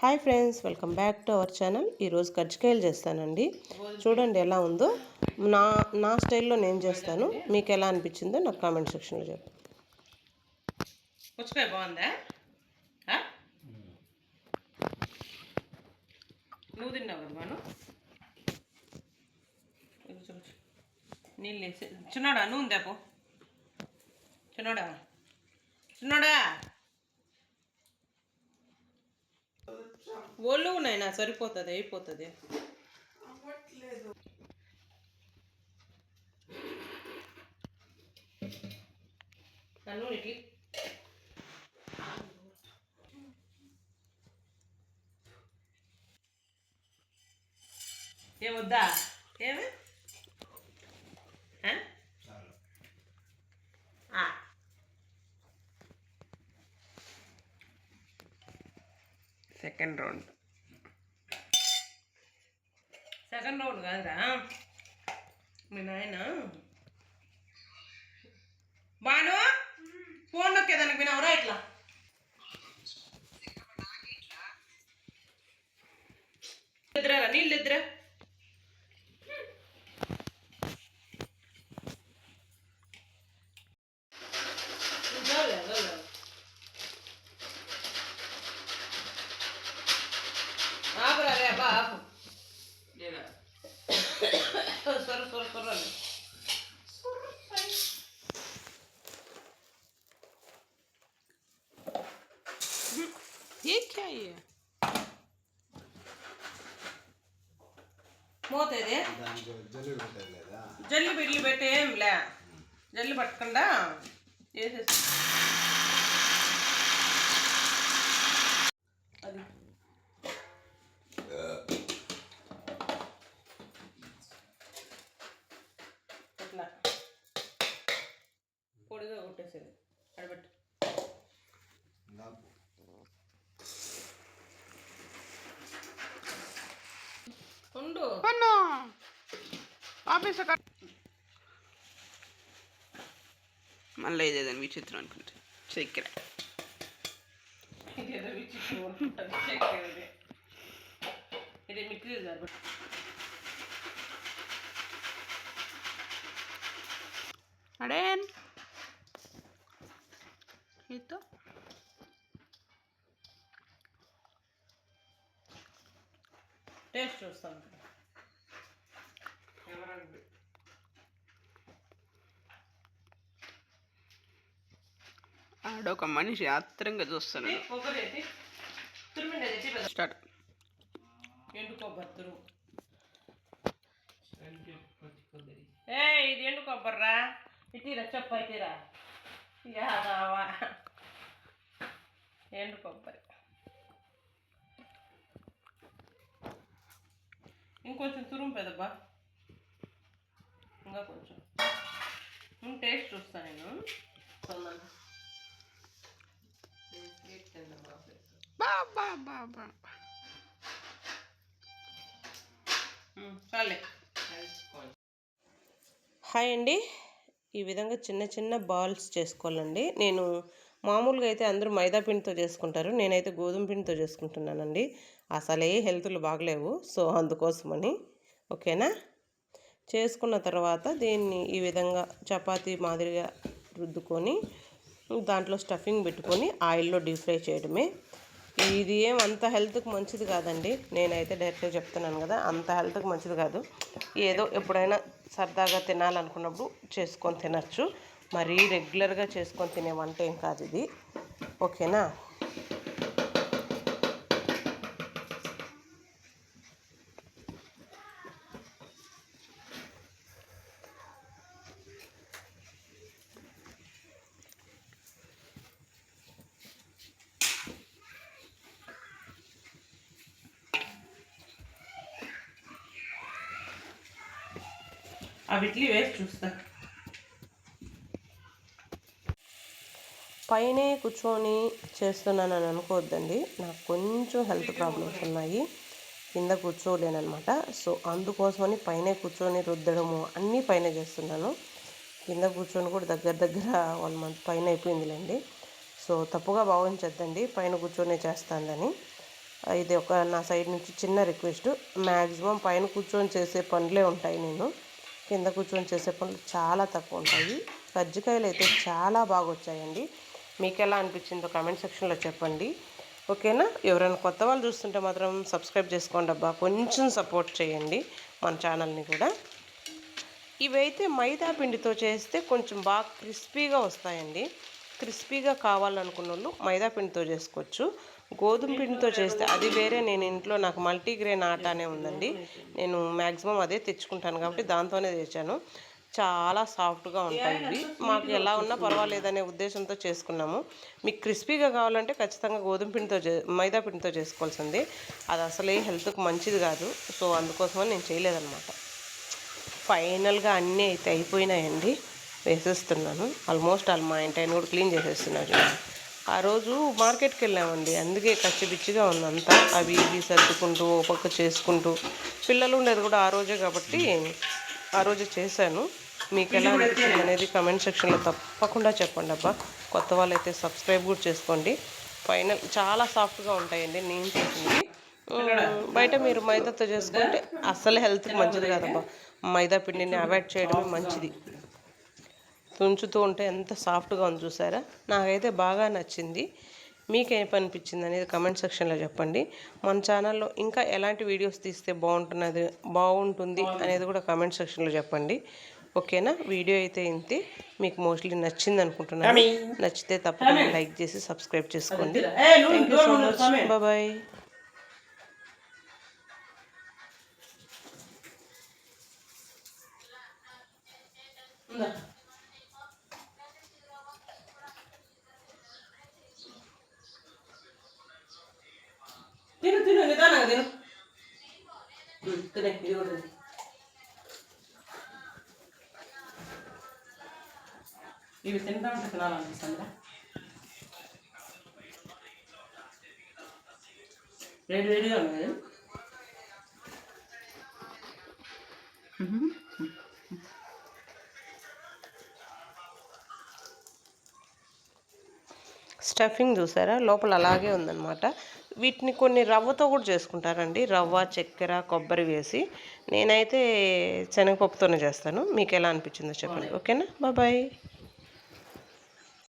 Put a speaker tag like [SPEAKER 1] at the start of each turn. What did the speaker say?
[SPEAKER 1] Hi friends welcome back to our channel. ఈరోజు కజ్జికాయలు చేస్తానండి. చూడండి ఎలా ఉందో. నా నా స్టైల్లో నేను చేస్తాను. మీకు ఎలా అనిపించిందో నాకు కామెంట్ సెక్షన్లో చెప్పు
[SPEAKER 2] పుచ్చకాయ బాగుందా? నువ్వు తిన్నావు కదా మనం నీళ్ళు చిన్నోడా నువ్వు ఉందా పో? చిన్నోడా? చిన్నోడా? ఒళ్ళు నాయనా సరిపోతుంది అయిపోతుంది. ఇట్లా ఏమొద్దా ఏమి ఆ? ఆ. సెకండ్ రౌండ్ సెకండ్ రౌండ్ కాదురా. మీ నాయన. బాను ఫోన్ నొక్కేదానికి వినవరా ఇట్లా? ఎదురా నీళ్ళు ఇద్దరా ఆపురా రే అబ్బా ఆపు లేదా సొర సొర సొర ये क्या है మూత ఇది
[SPEAKER 3] దానికి జల్లుడు పెట్టారు లేదా
[SPEAKER 2] జల్లి బిడ్లు పెట్టి ఏం లే జల్లి పట్టకుండా వేసేసి కొట్టేసేది అడబెట్టు ఉండు.
[SPEAKER 4] ఆఫీస్ మళ్ళీ ఇదేదని విచిత్రం అనుకుంటా. చక్కెర.
[SPEAKER 2] ఇది. మిక్సీ
[SPEAKER 4] అడేన్. ఇతో
[SPEAKER 2] టేస్ట్ చూస్తాను
[SPEAKER 4] ఆడొక మనిషి ఆత్రంగా చూస్తాను
[SPEAKER 2] కొబ్బరి అయితే తురిమిండి అది పెద్ద
[SPEAKER 4] స్టార్ట్
[SPEAKER 2] ఎండు కొబ్బరి తురుము ఏ ఇది ఎండు కొబ్బరిరా ఇటీరా చెప్పు అయితేరా యాదావా ఎండు కొబ్బరి? ఇంకొంచెం తురుము పెదబ్బా ఇంకా కొంచెం. టేస్ట్ చూస్తా నేను. తొందరగా
[SPEAKER 4] బా బా బా బా
[SPEAKER 2] చాలే
[SPEAKER 1] హాయ్ అండి. ఈ విధంగా చిన్న చిన్న బాల్స్ చేసుకోవాలండి. నేను మామూలుగా అయితే అందరూ మైదా పిండితో చేసుకుంటారు. నేనైతే గోధుమ పిండితో చేసుకుంటున్నానండి. అసలే హెల్త్లు బాగలేవు. సో అందుకోసమని. ఓకేనా? చేసుకున్న తర్వాత దీన్ని ఈ విధంగా చపాతీ మాదిరిగా రుద్దుకొని దాంట్లో స్టఫింగ్ పెట్టుకొని ఆయిల్లో డీప్ ఫ్రై చేయడమే. ఇది ఏం అంత హెల్త్కి మంచిది కాదండి. నేనైతే డైరెక్ట్గా చెప్తున్నాను కదా అంత హెల్త్కి మంచిది కాదు. ఏదో ఎప్పుడైనా సరదాగా తినాలనుకున్నప్పుడు చేసుకొని తినచ్చు. మరీ రెగ్యులర్గా చేసుకొని తినే వంట ఏం కాదు ఇది. ఓకేనా
[SPEAKER 2] అవి ఇడ్లీ వేసి చూస్తా
[SPEAKER 1] పైనే కూర్చొని చేస్తున్నానని అనుకోవద్దండి నాకు కొంచెం హెల్త్ ప్రాబ్లమ్స్ ఉన్నాయి. కింద కూర్చోలేనమాట సో అందుకోసమని పైన కూర్చొని రుద్దడము అన్నీ పైన చేస్తున్నాను. కింద కూర్చొని కూడా దగ్గర దగ్గర వన్ మంత్ పైన అయిపోయిందిలేండి. సో తప్పుగా భావించద్దండి. పైన కూర్చొని చేస్తానని ఇది ఒక నా సైడ్ నుంచి చిన్న రిక్వెస్ట్. మ్యాక్సిమం పైన కూర్చొని చేసే పనులే ఉంటాయి నేను. కింద కూర్చొని చేసే పనులు చాలా తక్కువ ఉంటాయి. కజ్జికాయలు అయితే చాలా బాగా వచ్చాయండి. మీకు ఎలా అనిపించిందో కామెంట్ సెక్షన్లో చెప్పండి. ఓకేనా? ఎవరైనా కొత్త వాళ్ళు చూస్తుంటే మాత్రం సబ్స్క్రైబ్ చేసుకోండి అబ్బా. కొంచెం సపోర్ట్ చేయండి మన ఛానల్ని కూడా. ఇవైతే మైదా పిండితో చేస్తే కొంచెం బాగా క్రిస్పీగా వస్తాయండి. క్రిస్పీగా కావాలనుకున్న వాళ్ళు మైదా పిండితో చేసుకోవచ్చు. గోధుమ పిండితో చేస్తే అది వేరే నేను ఇంట్లో నాకు మల్టీగ్రెయిన్ ఆటానే ఉందండి. నేను మ్యాక్సిమం అదే తెచ్చుకుంటాను కాబట్టి దాంతోనే తెచ్చాను. చాలా సాఫ్ట్గా ఉంటాయి ఇవి మాకు ఎలా ఉన్నా పర్వాలేదనే ఉద్దేశంతో చేసుకున్నాము. మీకు క్రిస్పీగా కావాలంటే ఖచ్చితంగా గోధుమ పిండితో చే మైదా పిండితో చేసుకోవాల్సిందే. అది అసలే హెల్త్కి మంచిది కాదు. సో అందుకోసమని నేను చేయలేదన్నమాట. ఫైనల్గా అన్నీ అయితే అయిపోయినాయండి. వేసేస్తున్నాను. ఆల్మోస్ట్ ఆల్ మా ఇంటి ఆయన కూడా క్లీన్ చేసేస్తున్నారు. ఆ రోజు మార్కెట్కి వెళ్ళామండి అందుకే కచ్చిపిచ్చిగా ఉందంతా అవి ఇవి సర్దుకుంటూ ఓ పక్క చేసుకుంటూ పిల్లలు ఉండేది కూడా ఆ రోజే కాబట్టి ఆ రోజు చేశాను. మీకు ఎలా అనిపించింది అనేది కమెంట్ సెక్షన్లో తప్పకుండా చెప్పండి అబ్బా. కొత్త వాళ్ళైతే సబ్స్క్రైబ్ కూడా చేసుకోండి. ఫైనల్ చాలా సాఫ్ట్గా ఉంటాయండి నేను చేసింది. బయట మీరు మైదాతో చేసుకుంటే అస్సలు హెల్త్కి మంచిది కాదబ్బా. మైదా పిండిని అవాయిడ్ చేయడమే మంచిది. తుంచుతూ ఉంటే ఎంత సాఫ్ట్గా ఉంది చూసారా? నాకైతే బాగా నచ్చింది. మీకేం అనిపించింది అనేది కమెంట్ సెక్షన్లో చెప్పండి. మన ఛానల్లో ఇంకా ఎలాంటి వీడియోస్ తీస్తే బాగుంటున్నది బాగుంటుంది అనేది కూడా కమెంట్ సెక్షన్లో చెప్పండి. ఓకేనా? వీడియో అయితే ఇంతే. మీకు మోస్ట్లీ నచ్చింది అనుకుంటున్నాను. నచ్చితే తప్పకుండా లైక్ చేసి సబ్స్క్రైబ్ చేసుకోండి. Thank you so much bye
[SPEAKER 2] తిను. తినే ఇది కూడా ఇవి తింటా ఉంటే తినాలనిపిస్తుందా? వేడి వేడిగా ఉన్నాయి
[SPEAKER 1] స్టఫింగ్ చూసారా? లోపల అలాగే ఉందన్నమాట. వీటిని కొన్ని రవ్వతో కూడా చేసుకుంటారండి. రవ్వ చక్కెర కొబ్బరి వేసి. నేనైతే శనగపప్పుతోనే చేస్తాను. మీకు ఎలా అనిపించిందో చెప్పండి. ఓకేనా? బాయ్.